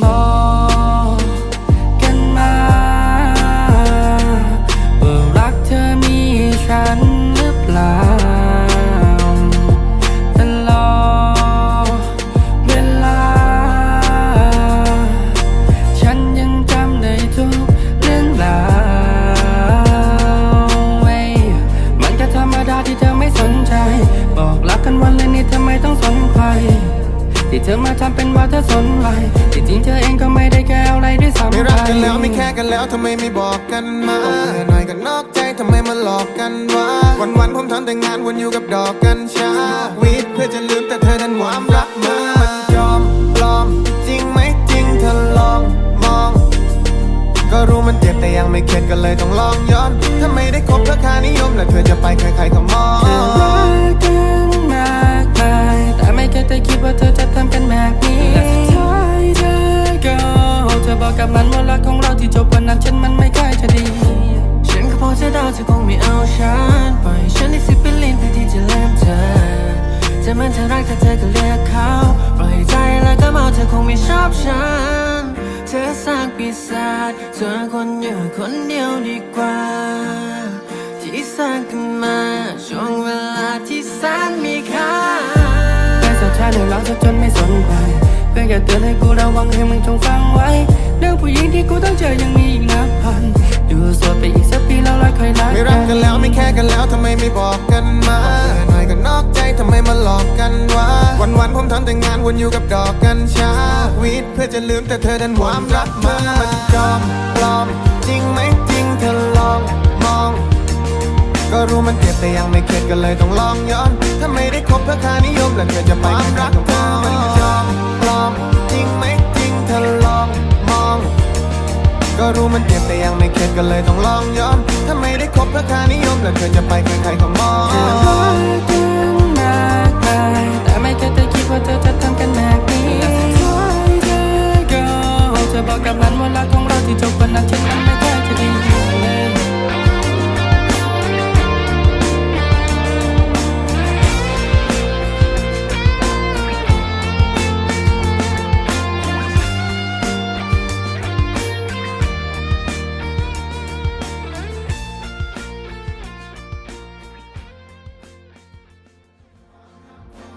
more. ที่เธอมาทำเป็นว่าเธอสนใจที่จริงเธอเองก็ไม่ได้แก้อะไรด้วยซ้ำไม่รักกันแล้วไม่แค่กันแล้วทำไมไม่บอกกันมาเบื่อหน่อยก็นอกใจทำไมมาหลอกกันวะวันวันๆผมทำแต่งานวนอยู่กับดอกกัญชาวีดเพื่อจะลืมแต่เธอดันความรักมามันจอมปลอม จริงไหมจริงเธอลองมอง ก็รู้มันเจ็บแต่ยังไม่เข็ดก็เลยต้องลองย้อน ถ้าไม่ได้คบเพื่อค่านิยม แล้วเธอจะไปใครๆก็มอง บอกกับมันว่ารักของเราที่จบวันนั้นฉันมันไม่ค่อยจะดี ฉันก็พอจะเดาเธอคงไม่เอาฉันปล่อยฉันได้สิบเป็นลิ้นเพื่อที่จะลืมเธอจะมันเธอรักแต่เธอก็เลือกเขาปล่อยใจแล้วก็เมาเธอคงไม่ชอบฉัน เธอสร้างปีศาจเธอคนอยู่คนเดียวดีกว่า ที่สร้างขึ้นมาช่วงเวลาที่แสนมีค่าแต่สุดท้ายเนี่ยเราจะจนไม่สนใจ เพื่อแค่เตือนให้กูระวังให้มึงจงฟังไว้ เรื่องผู้หญิงที่กูต้องเจอยังมีอีกนับพัน อยู่โสดไปอีกสักปีแล้วเราค่อยรักไม่รักกันแล้วไม่แค่กันแล้วทำไมไม่บอกกันมาเบื่อหน่อยก็นอกใจทำไมมาหลอกกันวะวันวันๆผมทำแต่งานวนอยู่กับดอกกัญชาวีดเพื่อจะลืมแต่เธอดันความรักมามันจอมปลอม จริงไหมจริงเธอลองมองก็รู้มันเจ็บแต่ยังไม่เข็ดก็เลยต้องลองย้อน ถ้าไม่ได้คบเพื่อค่านิยมแล้วเธอจะไปความรักเธอมันจอ ก็เลยต้องลองย้อนถ้าไม่ได้คบเพื่อค่านิยมแล้วเธอจะไปใครๆก็มอง